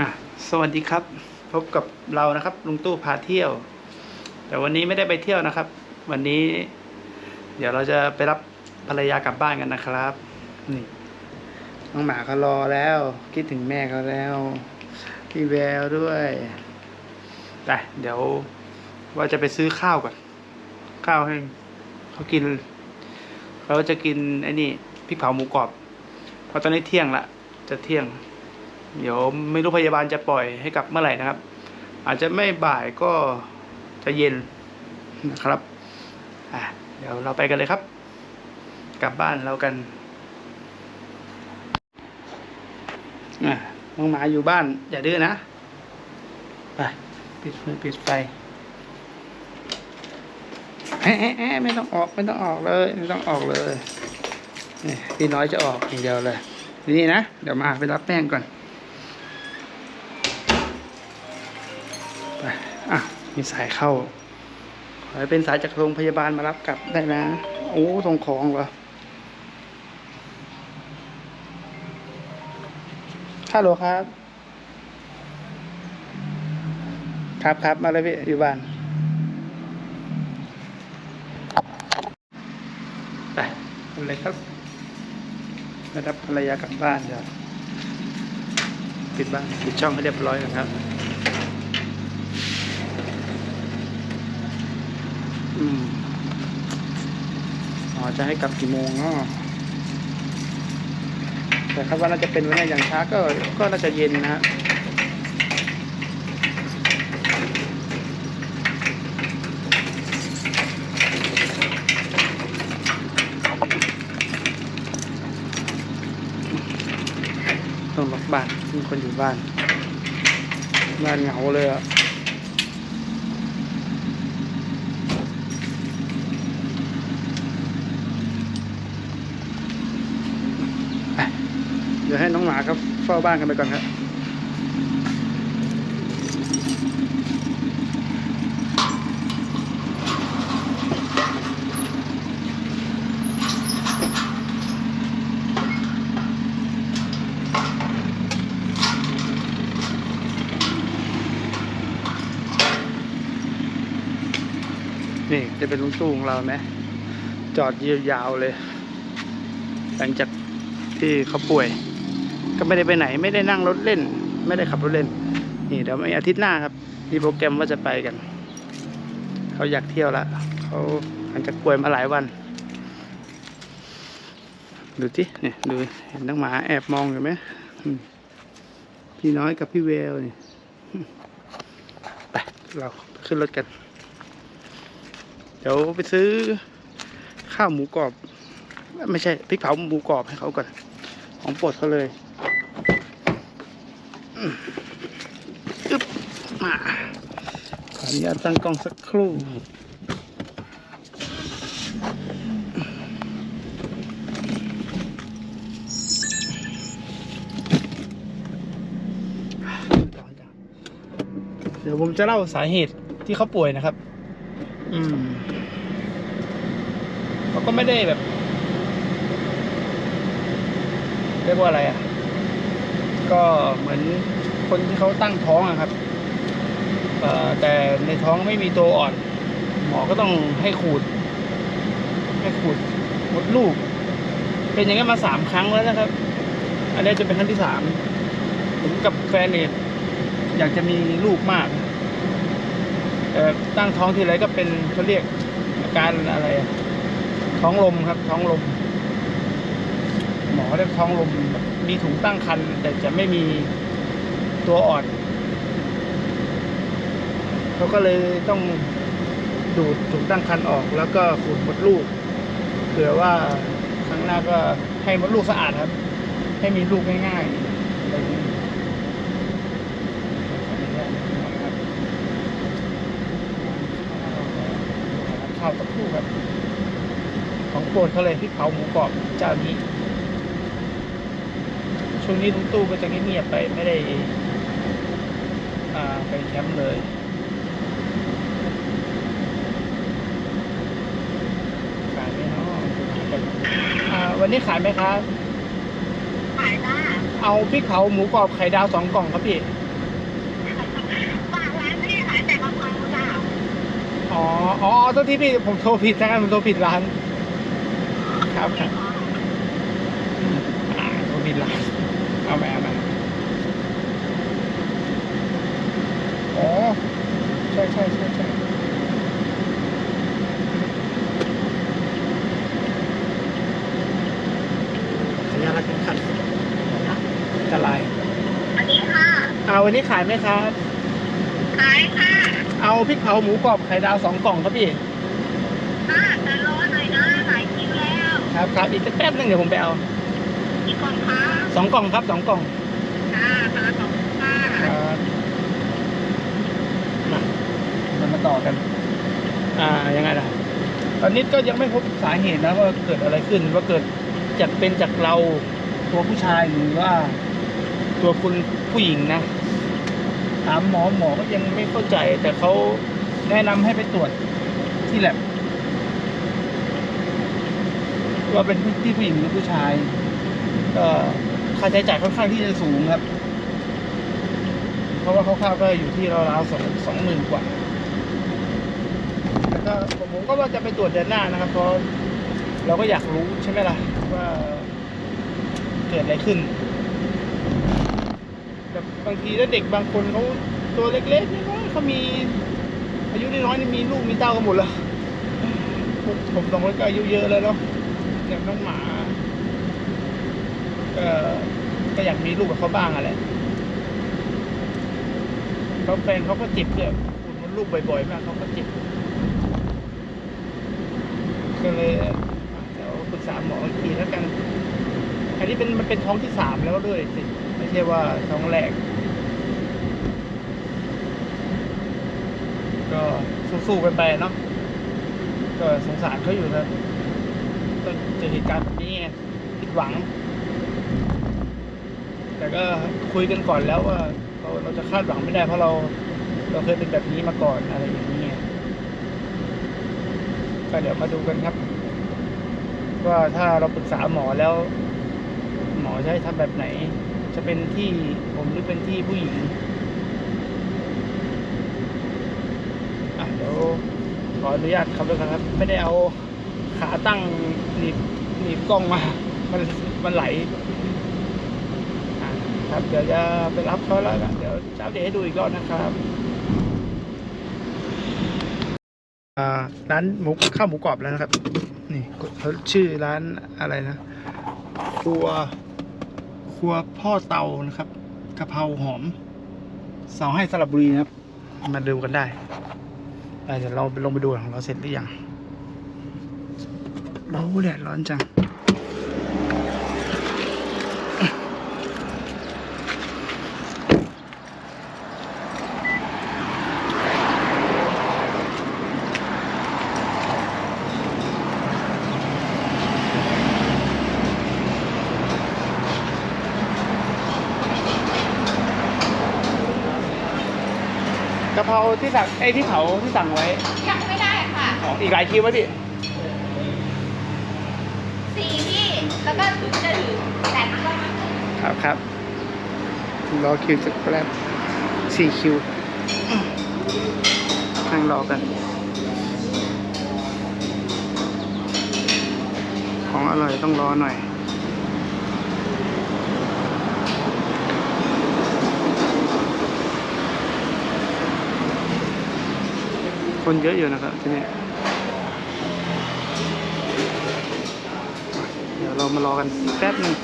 อะสวัสดีครับ พบกับเรานะครับลุงตู้พาเที่ยว แต่วันนี้ไม่ได้ไปเที่ยวนะครับ วันนี้ เดี๋ยวเราจะไปรับภรรยากลับบ้านกันนะครับนี่น้องหมาเขารอแล้ว คิดถึงแม่เขาแล้วพี่แววด้วยไปเดี๋ยวว่าจะไปซื้อข้าวก่อนข้าวให้เขากินเขาจะกินไอ้นี่พริกเผาหมูกรอบเพราะตอนนี้เที่ยงละจะเที่ยง เดี๋ยวไม่รู้พยาบาลจะปล่อยให้กลับเมื่อไหร่นะครับ อาจจะไม่บ่ายก็จะเย็นนะครับอะเดี๋ยวเราไปกันเลยครับ กลับบ้านเรากันอะน้องหมาอยู่บ้าน อย่าดื้อนะไปปิดไฟปิดไฟแอะแอะแอะไม่ต้องออกไม่ต้องออกเลย ไม่ต้องออกเลยนี่พี่น้อยจะออกอย่างเดียวเลย นี่นะ เดี๋ยวมาไปรับแป้งก่อน มีสายเข้าขอให้เป็นสายจากโรงพยาบาลมารับกลับได้นะ โอ้ส่งของเหรอฮัลโหลครับ ครับครับมาเลยพี่อยู่บ้านไปทำเลยครับมารับภรรยากลับบ้านเดี๋ยวปิดบ้านปิดช่องให้เรียบร้อยก่อนครับ อืมอ๋อจะให้กลับกี่โมงเนาะแต่ครับว่าน่าจะเป็นวันนี้อย่างช้าก็ก็น่าจะเย็นนะฮะต้องล็อกบ้านมีคนอยู่บ้าน บ้านเหงาเลยอะ ไปเดี๋ยวให้น้องหมาครับเฝ้าบ้านกันไปก่อนครับนี่จะเป็นลุงตู้ของเราไหมจอดยาวๆเลย หลังจากที่เขาป่วย ก็ไม่ได้ไปไหน ไม่ได้นั่งรถเล่น ไม่ได้ขับรถเล่น นี่เดี๋ยวอาทิตย์หน้าครับมีโปรแกรมว่าจะไปกัน เขาอยากเที่ยวละเขาหลังจากป่วยมาหลายวัน ดูที่เนี่ยดูเห็นน้งหมาแอบมองอยู่ไหมพี่น้อยกับพี่เวลนี่ไปเราขึ้นรถกัน เดี๋ยวไปซื้อข้าวหมูกรอบ ไม่ใช่พริกเผาหมูกรอบให้เขาก่อน ของโปรดเขาเลย อืมอึ๊บมาขออนุญาตตั้งกล้องสักครู่เดี๋ยวผมจะเล่าสาเหตุที่เขาป่วยนะครับ อืมเขาก็ไม่ได้แบบ เรียกว่าอะไรอะ ก็เหมือนคนที่เขาตั้งท้องอะครับแต่ในท้องไม่มีตัวอ่อน หมอก็ต้องให้ขูด ให้ขูดมดลูก เป็นอย่างนี้มาสามครั้งแล้วนะครับ อันนี้จะเป็นครั้งที่สามผมกับแฟนเนี่ยอยากจะมีลูกมากแต่ตั้งท้องทีไรก็เป็นเขาเรียกอาการอะไร ท้องลมครับ ท้องลม มอเรียกท้องลมมีถุงตั้งครรภ์แต่จะไม่มีตัวอ่อนเขาก็เลยต้องดูดถุงตั้งครรภ์ออก แล้วก็ขูดมดลูกเผื่อว่าครั้งหน้าก็ให้มดลูกสะอาดครับ ให้มีลูกง่ายๆอะไรนี้ข้าวตะคู่ครับ ของโปรดเขาเลยพริกเผาหมูกรอบเจ้านี้ ช่วงนี้ทุกตู้ก็จะเงียบไปไม่ได้ไปแคมป์เลยขายไหมเนาะวันนี้ขายไหมครับขายค่ะเอาพริกเผาหมูกรอบไข่ดาวสองกล่องครับพี่ฝากร้านพี่ขายแต่กะเพราค่อ๋ออ๋อตัวที่พี่ผมโทรผิดนะครับผมโทรผิดร้าน ครับครับโทรผิดร้าน เอาไปเอาไปอ๋อ ใช่ใช่ใช่ใช่สัญญาณรักขันจะลายอันนี้ค่ะ เอาวันนี้ขายไหมครับ ขายค่ะเอาพริกเผาหมูกรอบไข่ดาวสองกล่องครับพี่ ค่ะแต่รอหน่อยนะ หลายคิวแล้ว ครับครับอีกสักแป๊บนึงเดี๋ยวผมไปเอา กี่กล่องคะสองกล่องครับสองกล่องค่ะค่ะสองค่ะครับมาเรามาต่อกัน อ่ายังไงล่ะ ตอนนี้ก็ยังไม่พบสาเหตุนะว่าเกิดอะไรขึ้นว่าเกิดจากเป็นจากเราตัวผู้ชายหรือว่า ตัวคุณผู้หญิงนะถามหมอหมอก็ยังไม่เข้าใจ แต่เขาแนะนำให้ไปตรวจที่แลบว่าเป็นที่ผู้หญิงหรือผู้ชาย ก็ค่าใช้จ่ายค่อนข้างที่จะสูงครับ เพราะว่าคร่าวๆก็อยู่ที่ราวๆสองสองหมื่นกว่าแล้วก็ผมก็ว่าจะไปตรวจเดือนหน้านะครับเพราะเราก็อยากรู้ใช่ไหมล่ะว่าเกิดอะไรขึ้นแบบบางทีแล้วเด็กบางคนเขาตัวเล็กๆน้อยเขามี อายุน้อยนี่มีลูกมีเต้ากันหมดแล้วผมผมสองคนก็อายุเยอะแล้วเนาะอย่างน้องหมา ก็ก็อยากมีลูกกับเขาบ้างอะไรเพราแฟนเขาก็เจ็บเนี่ยคุณมันลูกบ่อยๆ มากเขาก็เจ็บก็เลยเดี๋ยวปรึกษาหมออีกทีแล้วกัน อันนี้เป็นมันเป็นท้องที่สามแล้วด้วยสิ ไม่ใช่ว่าท้องแรก ก็สู้ๆกันไปเนาะ ก็สงสารเขาอยู่ครับต้องเจอเหตุการณ์แบบนี้ผิดหวัง แต่ก็คุยกันก่อนแล้วว่าเราเราจะคาดหวังไม่ได้เพราะเรา เราเคยเป็นแบบนี้มาก่อนอะไรอย่างนี้ก็เดี๋ยวมาดูกันครับ ว่าถ้าเราปรึกษาหมอแล้ว หมอจะให้ทำแบบไหน จะเป็นที่ผมหรือเป็นที่ผู้หญิงอะเดี๋ยวขออนุญาตครับด้วยครับ ไม่ได้เอาขาตั้งหนีบหนีบกล้องมา มันมันไหล ครับเดี๋ยวจะไปรับเขาแล้วกันเดี๋ยวจะอัปเดตให้ดูอีกรอบนะครับร้านหมูข้าวหมูกรอบแล้วนะครับ นี่เขาชื่อร้านอะไรนะ ครัว ครัวพ่อเตานะครับกะเพราหอมเสาให้สระบุรีนะครับ มาดูกันได้อ่เดี๋ยวเราลงไปดูของเราเสร็จหรือยังโอ้แดดร้อนจัง ที่สั่งไอ้ที่เผาที่สั่งไว้ยังไม่ได้ค่ะอ๋ออีกหลายคิวไหมพี่สี่ที่แล้วก็ถึงจะถึงแต่ก็ครับครับรอคิวสักแป๊บสี่คิวนั่งรอกัน ของอร่อยต้องรอหน่อย คนเยอะอยู่นะครับที่นี่เดี๋ยวเรามารอกันแป๊บหนึ่ง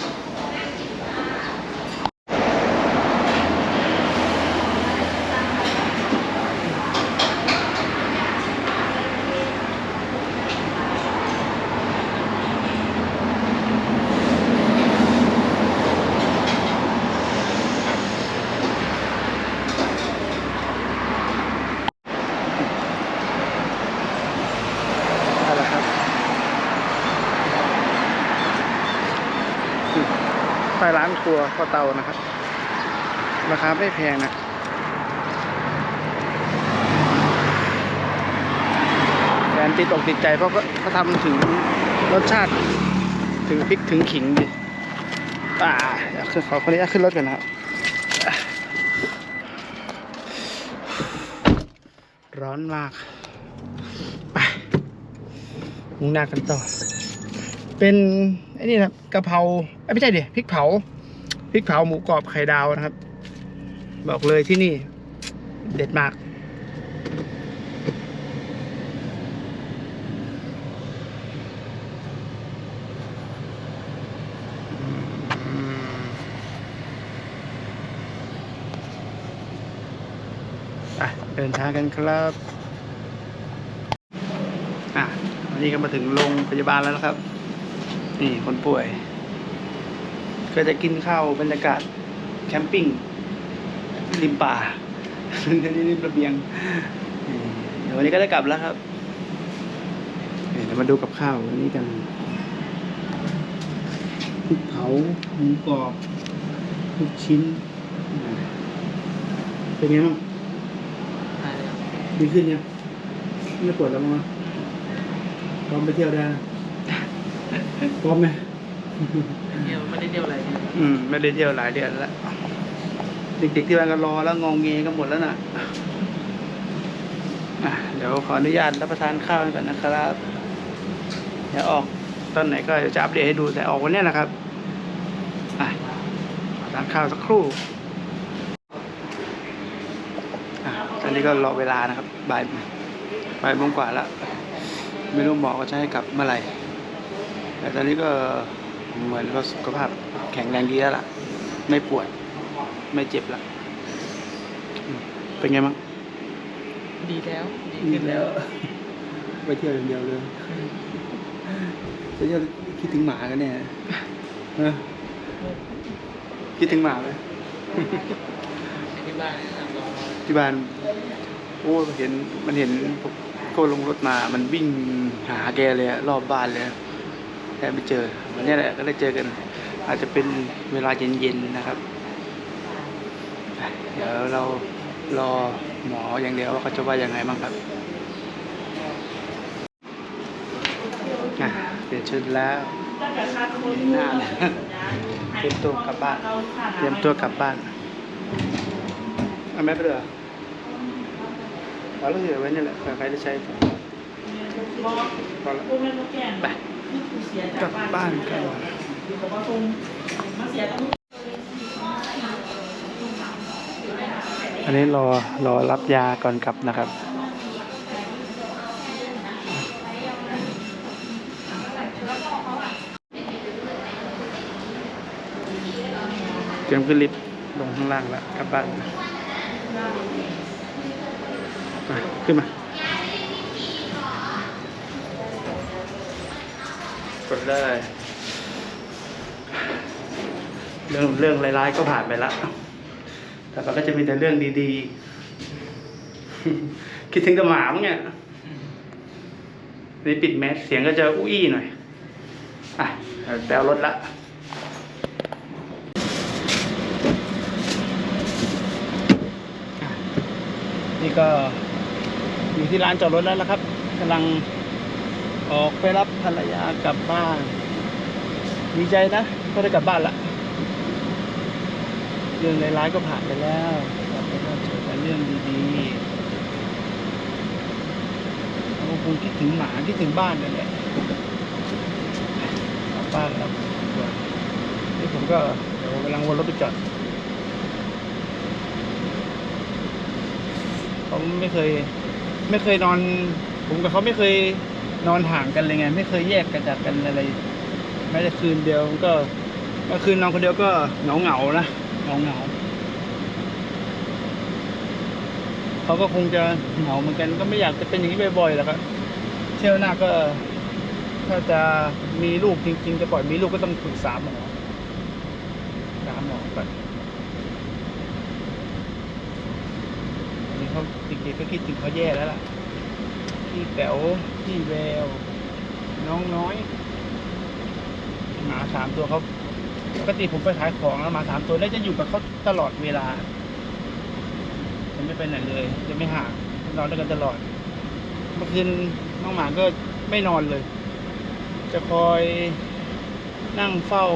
เอาละครับไป ร้านครัวพอเตานะครับ ราคาไม่แพงนะแฟนติดอกติดใจเพราะเขาเขาทำถึงรสชาติถึงพริกถึงขิงดิอ่าขึ้นขอคนนี้ขึ้นรถกันนะครับ ร้อนมาก ไปมุ่งหน้ากันต่อ เป็น ไอ้นี่นะครับกะเพราเอ้ไม่ใช่ดิพริกเผาพริกเผาหมูกรอบไข่ดาวนะครับ บอกเลยที่นี่ เด็ดมากไปเดินทางกันครับอะวันนี้ก็มาถึงโรงพยาบาลแล้วนะครับ นี่คนป่วยก็จะกินข้าวบรรยากาศแคมปิ้งริมป่านี่ริมระเบียงนี่เดี๋ยววันนี้ก็ได้กลับแล้วครับนี่เดี๋ยวมาดูกับข้าววันนี้กันพริกเผาหมูกรอบลูกชิ้นอ่าเป็นไงบ้างหายแล้วดีขึ้นยังไม่ปวดแล้วมั้งพร้อมไปเที่ยวได้นะ พร้อมไหมเที่ยวไม่ได้เที่ยวอะไรเนี่ยอืมไม่ได้เที่ยวหลายเดือนแล้วเด็กๆที่บ้านก็รอแล้วงองเงกันหมดแล้วน่ะอะเดี๋ยวขออนุญาตรับประทานข้าวกันก่อนนะครับเดี๋ยวออกตอนไหนก็จะอัปเดตให้ดูแต่ออกวันเนี้ยแหละครับอะทานข้าวสักครู่อะตอนนี้ก็รอเวลานะครับบ่ายบ่ายโมงกว่าแล้ว ไม่รู้หมอก็จะให้กลับเมื่อไหร่ แต่ตอนนี้ก็เหมือนว่าสุขภาพแข็งแรงดีแล้วล่ะ ไม่ปวด ไม่เจ็บละอืมเป็นไงบ้างดีแล้ว ดีขึ้นแล้ว ไปเที่ยวอย่างเดียวเลยไปเที่ยวคิดถึงหมากันเนี่ยนะคิดถึงหมาไหมที่บ้านเนี่ยนะรอที่บ้าน โอ้เห็นมันเห็นก็ลงรถมา มันวิ่งหาแกเลยอะรอบบ้านเลย แต่ไม่เจอวันนี้แหละก็ได้เจอกัน อาจจะเป็นเวลาเย็นๆนะครับ เดี๋ยวเรารอหมออย่างเดียวว่าเขาจะว่ายังไงบ้างครับเปลี่ยนชุดแล้วหน้าเตรียมตัวกลับบ้าน เตรียมตัวกลับบ้านเอาแม่ไปเลยเอเอาล้วเหลือไว้นี่แหละใครได้ใช้พอแล้วไป กลับบ้านกันอันนี้รอรอรับยาก่อนกลับนะครับเตรียมขึ้นลิฟต์ลงข้างล่างแล้วกลับบ้านมาขึ้นมา กดเลยเรื่องเรื่องร้ายๆก็ผ่านไปแล้วแต่ก็จะมีแต่เรื่องดีๆ คิดถึงแต่หมาเนี่ยนี่ปิดแมสเสียงก็จะอุ้ยหน่อย อะแปลรถละนี่ก็อยู่ที่ร้านจอดรถแล้วนะครับกำลัง ออกไปรับภรรยากลับบ้านดีใจนะก็ได้กลับบ้านละเรื่องร้ายๆก็ผ่านไปแล้วกลับไปก็เจอแต่เรื่องดีๆเราก็คงคิดถึงหมาคิดถึงบ้านนั่นแหละกลับบ้านแล้วนี่ผมก็เดี๋ยวกำลังวนรถไปจอดเขาไม่เคย ไม่เคยนอน ผมกับเขาไม่เคย นอนห่างกันเลยไง ไม่เคยแยกกันจากกันอะไรแม้แต่คืนเดียวก็เมื่อคืนนอนคนเดียวก็เหงาเหงาๆนะเหงาเหงาๆเขาก็คงจะเหงาเหมือนกัน ก็ไม่อยากจะเป็นอย่างนี้บ่อยๆหรอกครับเที่ยวหน้าก็ถ้าจะมีลูกจริง ๆ จะปล่อยมีลูกก็ต้องปรึกษาหมอปรึกษาหมอก่อนอันนี้เขาเด็กๆก็คิดถึงเขาแย่แล้วล่ะ พี่แต๋วพี่แวว น้องน้อยหมาสามตัวเขาปกติผมไปขายของแล้วหมาสามตัวได้จะอยู่กับเขาตลอดเวลาจะไม่ไปไหนเลย จะไม่ห่างนอนด้วยกันตลอด เมื่อคืนน้องหมาก็ไม่นอนเลย จะคอยนั่งเฝ้า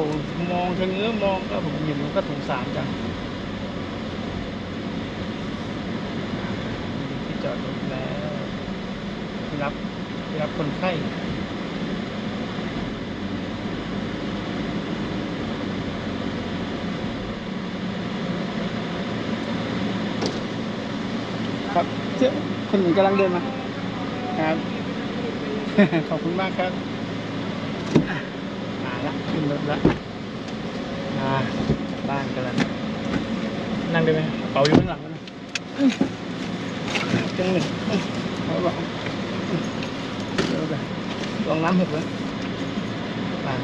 มองชะเง้อมองก็ผมเห็นผมก็สงสารจัง รับไปรับคนไข้ครับเจ้าคนหนึ่งกำลังเดินมาครับ ขอบคุณมากครับมาละขึ้นรถละมาบ้านกันแล้วนั่งได้ไหมเป๋าอยู่ข้างหลังกันะจังหนึ่งเขาบอก ลองน้ำหกเลยมา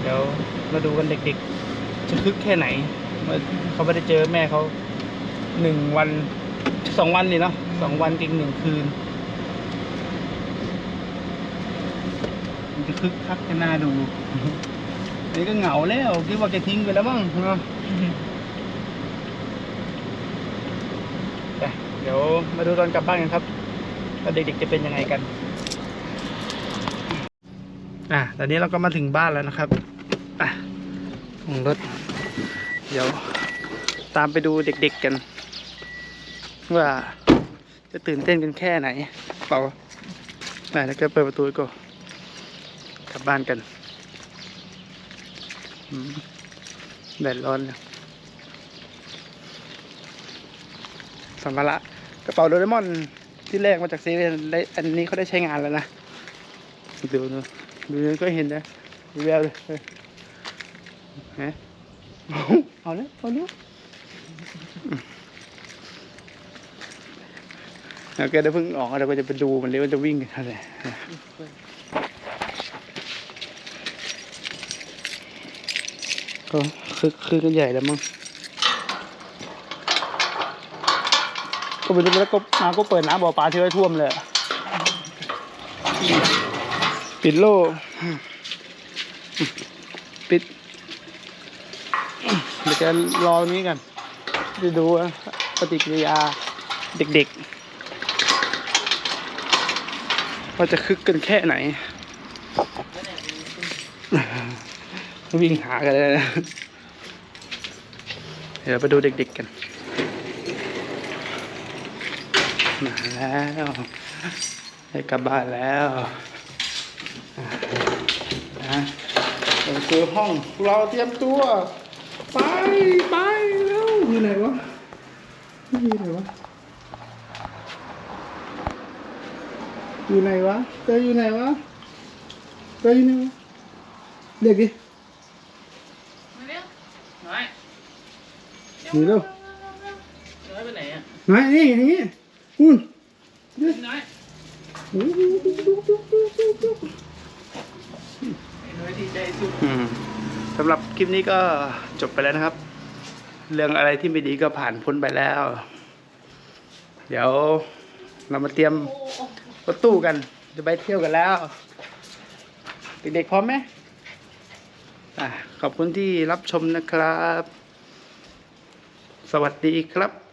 เดี๋ยวมาดูกันเด็กๆ จะคึกแค่ไหนว่าเขาไม่ได้เจอแม่เขาหนึ่งวันสองวันนี่เนาะสองวันกินหนึ่งคืน มันจะคึกคักจะน่าดูอันนี้ก็เหงาแล้วคิดว่าจะทิ้งไปแล้วมั้งเนาะไปเดี๋ยวมาดูตอนกลับบ้านกันครับว่าเด็กๆจะเป็นยังไงกัน อะตอนนี้เราก็มาถึงบ้านแล้วนะครับอะของรถ เดี๋ยวตามไปดูเด็กๆกัน ว่าจะตื่นเต้นกันแค่ไหนเปล่าไหนแล้วก็เปิดประตูก่อนกลับบ้านกันแดดร้อนสัมภาระกระเป๋าโดเรมอนที่แรกมาจากเซเว่นได้อันนี้เขาได้ใช้งานแล้วนะ ดูนะ ดูนก็เห็นนะดูแววเลยเออฮะเอาเลยเอาเลยแล้วแก็ได้เพิ่งออกเราก็จะไปดูมันเลยว่าจะวิ่งกันอะไรก็คือคือกันใหญ่แล้วมั้งก็ไปดูแล้วก็มาก็เปิดน้ำบ่อปลาเทไว้ท่วมเลย ปิดโล่ปิดเดี๋ยวจะรอตรงนี้กันจะดูว่าปฏิกิริยาเด็กๆว่าจะคึกกันแค่ไหน วิ่งหากันเลยนะเดี๋ยวไปดูเด็กๆกัน มาแล้วได้กลับบ้านแล้วอะนะ เราเจอห้องเราเตรียมตัว ไปไปแล้วอยู่ไหนวะอยู่ไหนวะอยู่ไหนวะเจออยู่ไหนวะเจออยู่ไหนวะเรียกดิมาเร็วน้อยหนีเร็วน้อยไปไหนอะไหนนี่อย่างงี้อุ่นน้อยโอ้โหน้อย ดีใจสุดอืมสำหรับคลิปนี้ก็จบไปแล้วนะครับ เรื่องอะไรที่ไม่ดีก็ผ่านพ้นไปแล้ว เดี๋ยวเรามาเตรียมรถตู้กัน จะไปเที่ยวกันแล้วเด็กๆพร้อมไหมอะขอบคุณที่รับชมนะครับ สวัสดีครับ